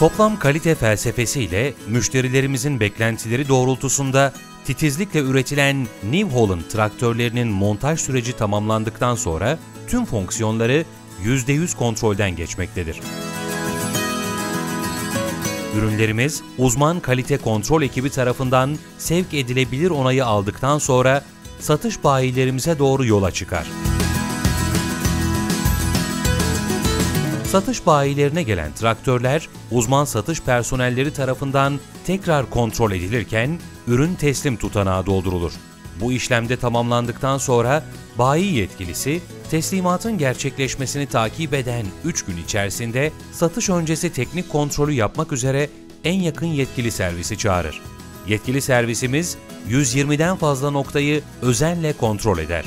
Toplam kalite felsefesiyle müşterilerimizin beklentileri doğrultusunda titizlikle üretilen New Holland traktörlerinin montaj süreci tamamlandıktan sonra tüm fonksiyonları %100 kontrolden geçmektedir. Ürünlerimiz uzman kalite kontrol ekibi tarafından sevk edilebilir onayı aldıktan sonra satış bayilerimize doğru yola çıkar. Satış bayilerine gelen traktörler uzman satış personelleri tarafından tekrar kontrol edilirken ürün teslim tutanağı doldurulur. Bu işlemde tamamlandıktan sonra bayi yetkilisi teslimatın gerçekleşmesini takip eden 3 gün içerisinde satış öncesi teknik kontrolü yapmak üzere en yakın yetkili servisi çağırır. Yetkili servisimiz 120'den fazla noktayı özenle kontrol eder.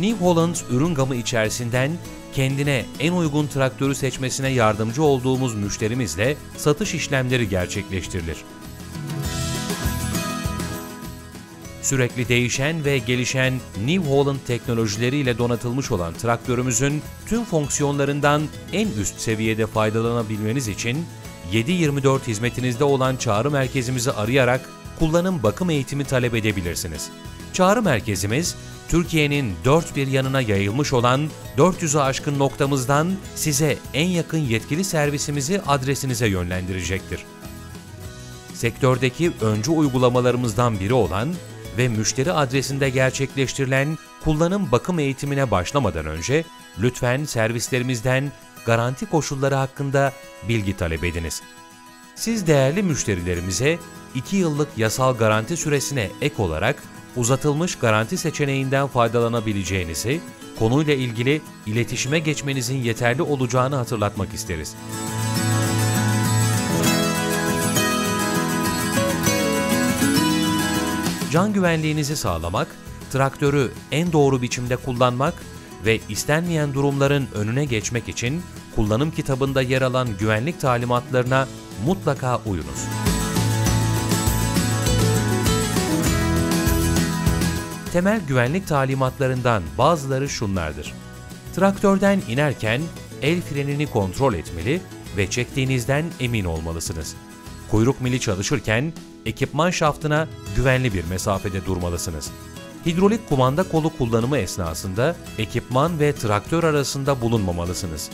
New Holland ürün gamı içerisinden kendine en uygun traktörü seçmesine yardımcı olduğumuz müşterimizle satış işlemleri gerçekleştirilir. Sürekli değişen ve gelişen New Holland teknolojileriyle donatılmış olan traktörümüzün tüm fonksiyonlarından en üst seviyede faydalanabilmeniz için 7/24 hizmetinizde olan çağrı merkezimizi arayarak kullanım bakım eğitimi talep edebilirsiniz. Çağrı merkezimiz Türkiye'nin dört bir yanına yayılmış olan 400'ü aşkın noktamızdan size en yakın yetkili servisimizi adresinize yönlendirecektir. Sektördeki öncü uygulamalarımızdan biri olan ve müşteri adresinde gerçekleştirilen kullanım bakım eğitimine başlamadan önce lütfen servislerimizden garanti koşulları hakkında bilgi talep ediniz. Siz değerli müşterilerimize 2 yıllık yasal garanti süresine ek olarak uzatılmış garanti seçeneğinden faydalanabileceğinizi, konuyla ilgili iletişime geçmenizin yeterli olacağını hatırlatmak isteriz. Can güvenliğinizi sağlamak, traktörü en doğru biçimde kullanmak ve istenmeyen durumların önüne geçmek için kullanım kitabında yer alan güvenlik talimatlarına mutlaka uyunuz. Temel güvenlik talimatlarından bazıları şunlardır. Traktörden inerken el frenini kontrol etmeli ve çektiğinizden emin olmalısınız. Kuyruk mili çalışırken ekipman şaftına güvenli bir mesafede durmalısınız. Hidrolik kumanda kolu kullanımı esnasında ekipman ve traktör arasında bulunmamalısınız.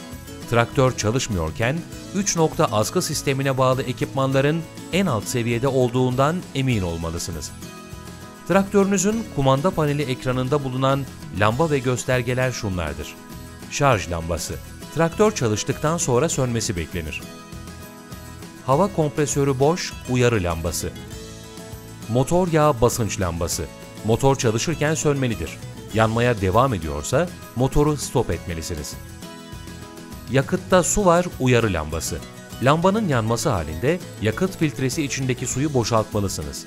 Traktör çalışmıyorken 3 nokta askı sistemine bağlı ekipmanların en alt seviyede olduğundan emin olmalısınız. Traktörünüzün kumanda paneli ekranında bulunan lamba ve göstergeler şunlardır. Şarj lambası. Traktör çalıştıktan sonra sönmesi beklenir. Hava kompresörü boş, uyarı lambası. Motor yağı basınç lambası. Motor çalışırken sönmelidir. Yanmaya devam ediyorsa motoru stop etmelisiniz. Yakıtta su var uyarı lambası. Lambanın yanması halinde yakıt filtresi içindeki suyu boşaltmalısınız.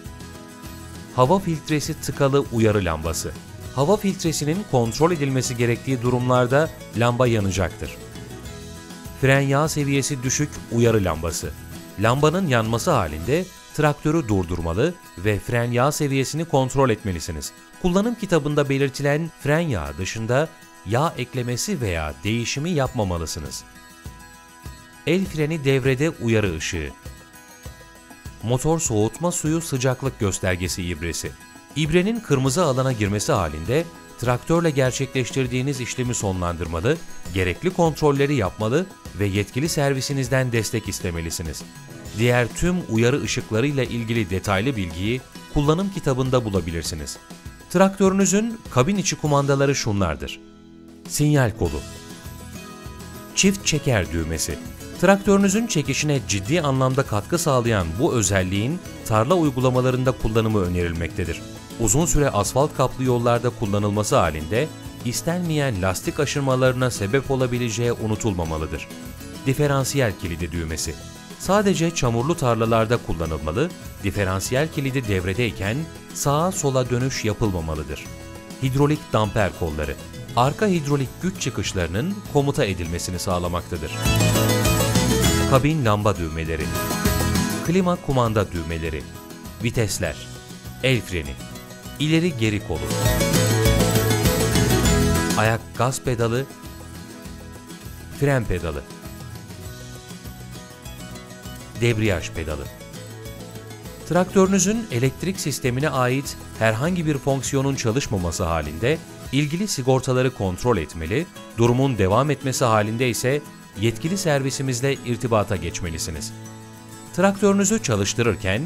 Hava filtresi tıkalı uyarı lambası. Hava filtresinin kontrol edilmesi gerektiği durumlarda lamba yanacaktır. Fren yağ seviyesi düşük uyarı lambası. Lambanın yanması halinde traktörü durdurmalı ve fren yağ seviyesini kontrol etmelisiniz. Kullanım kitabında belirtilen fren yağı dışında yağ eklemesi veya değişimi yapmamalısınız. El freni devrede uyarı ışığı. Motor soğutma suyu sıcaklık göstergesi ibresi. İbrenin kırmızı alana girmesi halinde traktörle gerçekleştirdiğiniz işlemi sonlandırmalı, gerekli kontrolleri yapmalı ve yetkili servisinizden destek istemelisiniz. Diğer tüm uyarı ışıklarıyla ilgili detaylı bilgiyi kullanım kitabında bulabilirsiniz. Traktörünüzün kabin içi kumandaları şunlardır. Sinyal kolu Çift çeker düğmesi Traktörünüzün çekişine ciddi anlamda katkı sağlayan bu özelliğin tarla uygulamalarında kullanımı önerilmektedir. Uzun süre asfalt kaplı yollarda kullanılması halinde istenmeyen lastik aşırmalarına sebep olabileceği unutulmamalıdır. Diferansiyel kilidi düğmesi sadece çamurlu tarlalarda kullanılmalı, diferansiyel kilidi devredeyken sağa sola dönüş yapılmamalıdır. Hidrolik damper kolları arka hidrolik güç çıkışlarının komuta edilmesini sağlamaktadır. Kabin lamba düğmeleri, klima kumanda düğmeleri, vitesler, el freni, ileri geri kolu, ayak gaz pedalı, Fren pedalı. Debriyaj pedalı. Traktörünüzün elektrik sistemine ait herhangi bir fonksiyonun çalışmaması halinde ilgili sigortaları kontrol etmeli, durumun devam etmesi halinde ise yetkili servisimizle irtibata geçmelisiniz. Traktörünüzü çalıştırırken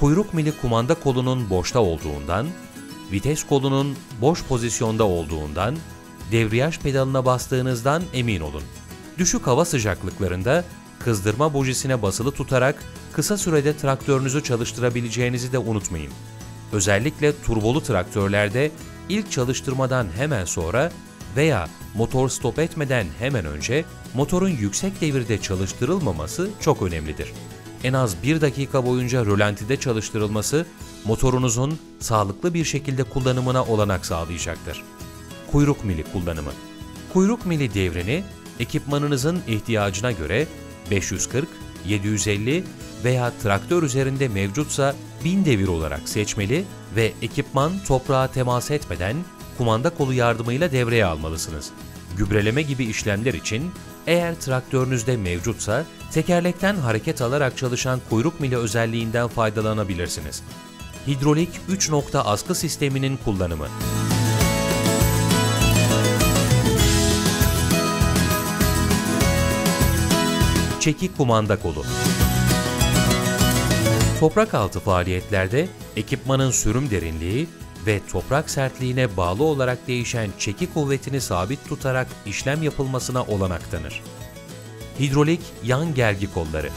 kuyruk mili kumanda kolunun boşta olduğundan, vites kolunun boş pozisyonda olduğundan, devriyaj pedalına bastığınızdan emin olun. Düşük hava sıcaklıklarında kızdırma bujisine basılı tutarak kısa sürede traktörünüzü çalıştırabileceğinizi de unutmayın. Özellikle turbolu traktörlerde ilk çalıştırmadan hemen sonra veya motor stop etmeden hemen önce motorun yüksek devirde çalıştırılmaması çok önemlidir. En az 1 dakika boyunca rölantide çalıştırılması motorunuzun sağlıklı bir şekilde kullanımına olanak sağlayacaktır. Kuyruk mili kullanımı Kuyruk mili devrini ekipmanınızın ihtiyacına göre 540, 750 veya traktör üzerinde mevcutsa 1000 devir olarak seçmeli ve ekipman toprağa temas etmeden kumanda kolu yardımıyla devreye almalısınız. Gübreleme gibi işlemler için eğer traktörünüzde mevcutsa tekerlekten hareket alarak çalışan kuyruk mili özelliğinden faydalanabilirsiniz. Hidrolik 3 nokta askı sisteminin kullanımı Çekik kumanda kolu Toprak altı faaliyetlerde ekipmanın sürüm derinliği ve toprak sertliğine bağlı olarak değişen çeki kuvvetini sabit tutarak işlem yapılmasına olanak tanır. Hidrolik yan gergi kolları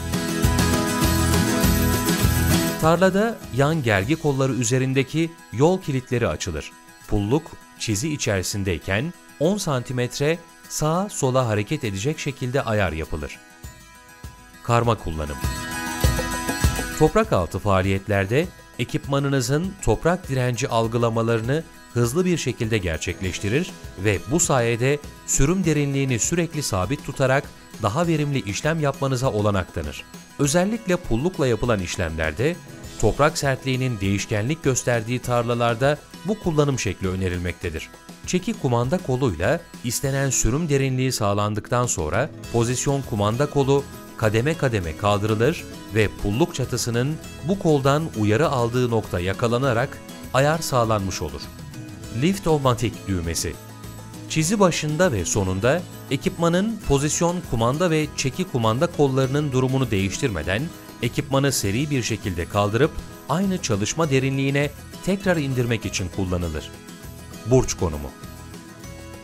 Tarlada yan gergi kolları üzerindeki yol kilitleri açılır. Pulluk çizi içerisindeyken 10 cm sağa sola hareket edecek şekilde ayar yapılır. Karma kullanım Toprak altı faaliyetlerde ekipmanınızın toprak direnci algılamalarını hızlı bir şekilde gerçekleştirir ve bu sayede sürüm derinliğini sürekli sabit tutarak daha verimli işlem yapmanıza olanak tanır. Özellikle pullukla yapılan işlemlerde toprak sertliğinin değişkenlik gösterdiği tarlalarda bu kullanım şekli önerilmektedir. Çeki kumanda koluyla istenen sürüm derinliği sağlandıktan sonra pozisyon kumanda kolu kademe kademe kaldırılır ve pulluk çatısının bu koldan uyarı aldığı nokta yakalanarak ayar sağlanmış olur. Lift-O-Matic düğmesi Çizi başında ve sonunda ekipmanın pozisyon kumanda ve çeki kumanda kollarının durumunu değiştirmeden ekipmanı seri bir şekilde kaldırıp aynı çalışma derinliğine tekrar indirmek için kullanılır. Burç konumu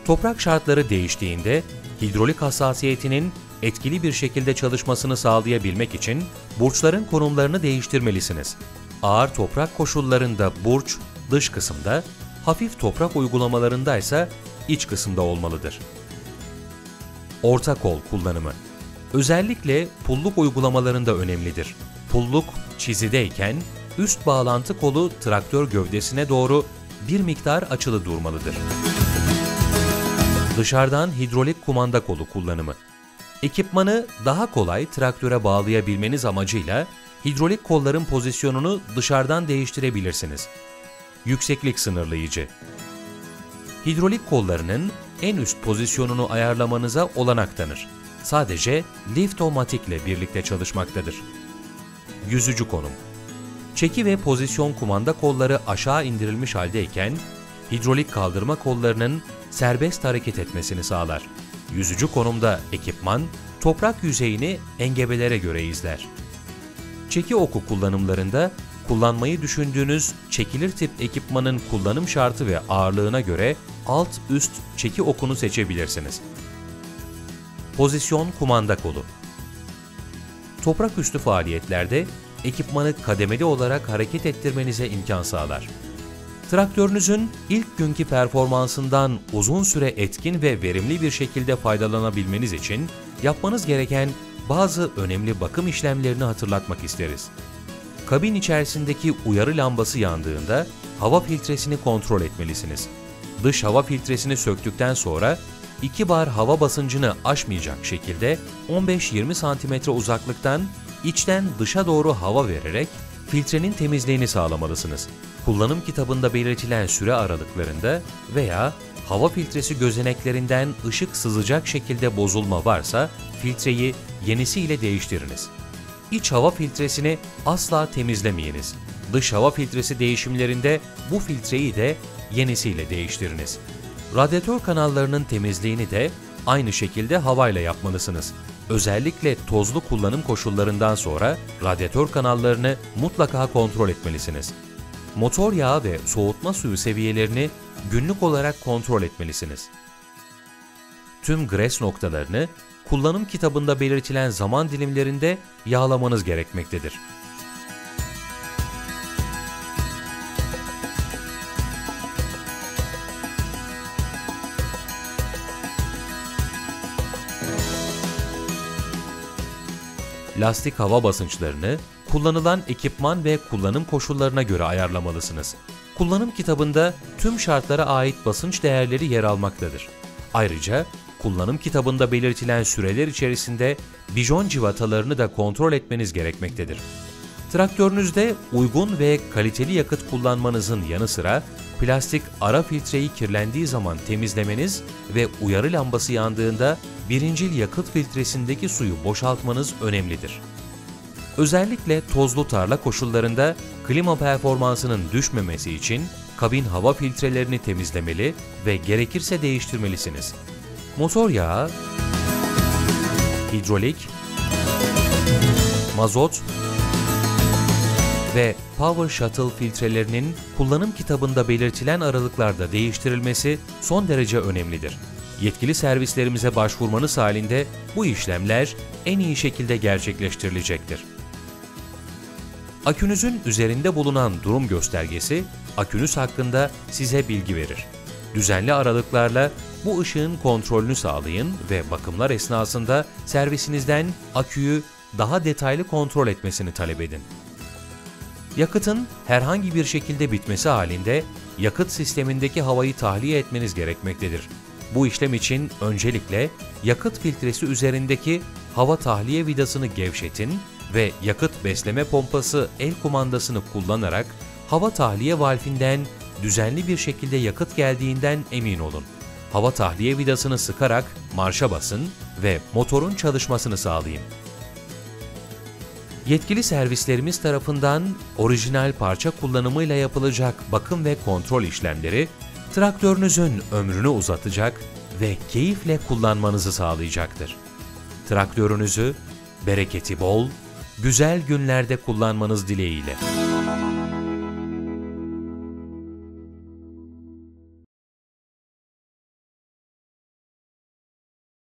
Toprak şartları değiştiğinde hidrolik hassasiyetinin etkili bir şekilde çalışmasını sağlayabilmek için burçların konumlarını değiştirmelisiniz. Ağır toprak koşullarında burç dış kısımda, hafif toprak uygulamalarında ise iç kısımda olmalıdır. Orta kol kullanımı Özellikle pulluk uygulamalarında önemlidir. Pulluk çizideyken üst bağlantı kolu traktör gövdesine doğru bir miktar açılı durmalıdır. Dışarıdan hidrolik kumanda kolu kullanımı Ekipmanı daha kolay traktöre bağlayabilmeniz amacıyla hidrolik kolların pozisyonunu dışarıdan değiştirebilirsiniz. Yükseklik sınırlayıcı Hidrolik kollarının en üst pozisyonunu ayarlamanıza olanak tanır. Sadece lift-o-matic ile birlikte çalışmaktadır. Yüzücü konum Çeki ve pozisyon kumanda kolları aşağı indirilmiş haldeyken, hidrolik kaldırma kollarının serbest hareket etmesini sağlar. Yüzücü konumda ekipman, toprak yüzeyini engebelere göre izler. Çeki oku kullanımlarında kullanmayı düşündüğünüz çekilir tip ekipmanın kullanım şartı ve ağırlığına göre alt üst çeki okunu seçebilirsiniz. Pozisyon kumanda kolu Toprak üstü faaliyetlerde ekipmanı kademeli olarak hareket ettirmenize imkan sağlar. Traktörünüzün ilk günkü performansından uzun süre etkin ve verimli bir şekilde faydalanabilmeniz için yapmanız gereken bazı önemli bakım işlemlerini hatırlatmak isteriz. Kabin içerisindeki uyarı lambası yandığında hava filtresini kontrol etmelisiniz. Dış hava filtresini söktükten sonra 2 bar hava basıncını aşmayacak şekilde 15-20 cm uzaklıktan içten dışa doğru hava vererek filtrenin temizliğini sağlamalısınız kullanım kitabında belirtilen süre aralıklarında veya hava filtresi gözeneklerinden ışık sızacak şekilde bozulma varsa filtreyi yenisiyle değiştiriniz. İç hava filtresini asla temizlemeyiniz. Dış hava filtresi değişimlerinde bu filtreyi de yenisiyle değiştiriniz. Radyatör kanallarının temizliğini de aynı şekilde havayla yapmalısınız. Özellikle tozlu kullanım koşullarından sonra radyatör kanallarını mutlaka kontrol etmelisiniz. Motor yağı ve soğutma suyu seviyelerini günlük olarak kontrol etmelisiniz. Tüm gres noktalarını kullanım kitabında belirtilen zaman dilimlerinde yağlamanız gerekmektedir. lastik hava basınçlarını kullanılan ekipman ve kullanım koşullarına göre ayarlamalısınız. Kullanım kitabında tüm şartlara ait basınç değerleri yer almaktadır. Ayrıca kullanım kitabında belirtilen süreler içerisinde bijon civatalarını da kontrol etmeniz gerekmektedir. Traktörünüzde uygun ve kaliteli yakıt kullanmanızın yanı sıra plastik ara filtreyi kirlendiği zaman temizlemeniz ve uyarı lambası yandığında birincil yakıt filtresindeki suyu boşaltmanız önemlidir. Özellikle tozlu tarla koşullarında klima performansının düşmemesi için kabin hava filtrelerini temizlemeli ve gerekirse değiştirmelisiniz. Motor yağı, hidrolik, mazot ve Power Shuttle filtrelerinin kullanım kitabında belirtilen aralıklarda değiştirilmesi son derece önemlidir. Yetkili servislerimize başvurmanız halinde bu işlemler en iyi şekilde gerçekleştirilecektir. Akünüzün üzerinde bulunan durum göstergesi, akünüz hakkında size bilgi verir. Düzenli aralıklarla bu ışığın kontrolünü sağlayın ve bakımlar esnasında servisinizden aküyü daha detaylı kontrol etmesini talep edin. Yakıtın herhangi bir şekilde bitmesi halinde yakıt sistemindeki havayı tahliye etmeniz gerekmektedir. Bu işlem için öncelikle yakıt filtresi üzerindeki hava tahliye vidasını gevşetin ve yakıt besleme pompası el kumandasını kullanarak hava tahliye valfinden düzenli bir şekilde yakıt geldiğinden emin olun. Hava tahliye vidasını sıkarak marşa basın ve motorun çalışmasını sağlayın. Yetkili servislerimiz tarafından orijinal parça kullanımıyla yapılacak bakım ve kontrol işlemleri traktörünüzün ömrünü uzatacak ve keyifle kullanmanızı sağlayacaktır. Traktörünüzü bereketi bol, güzel günlerde kullanmanız dileğiyle.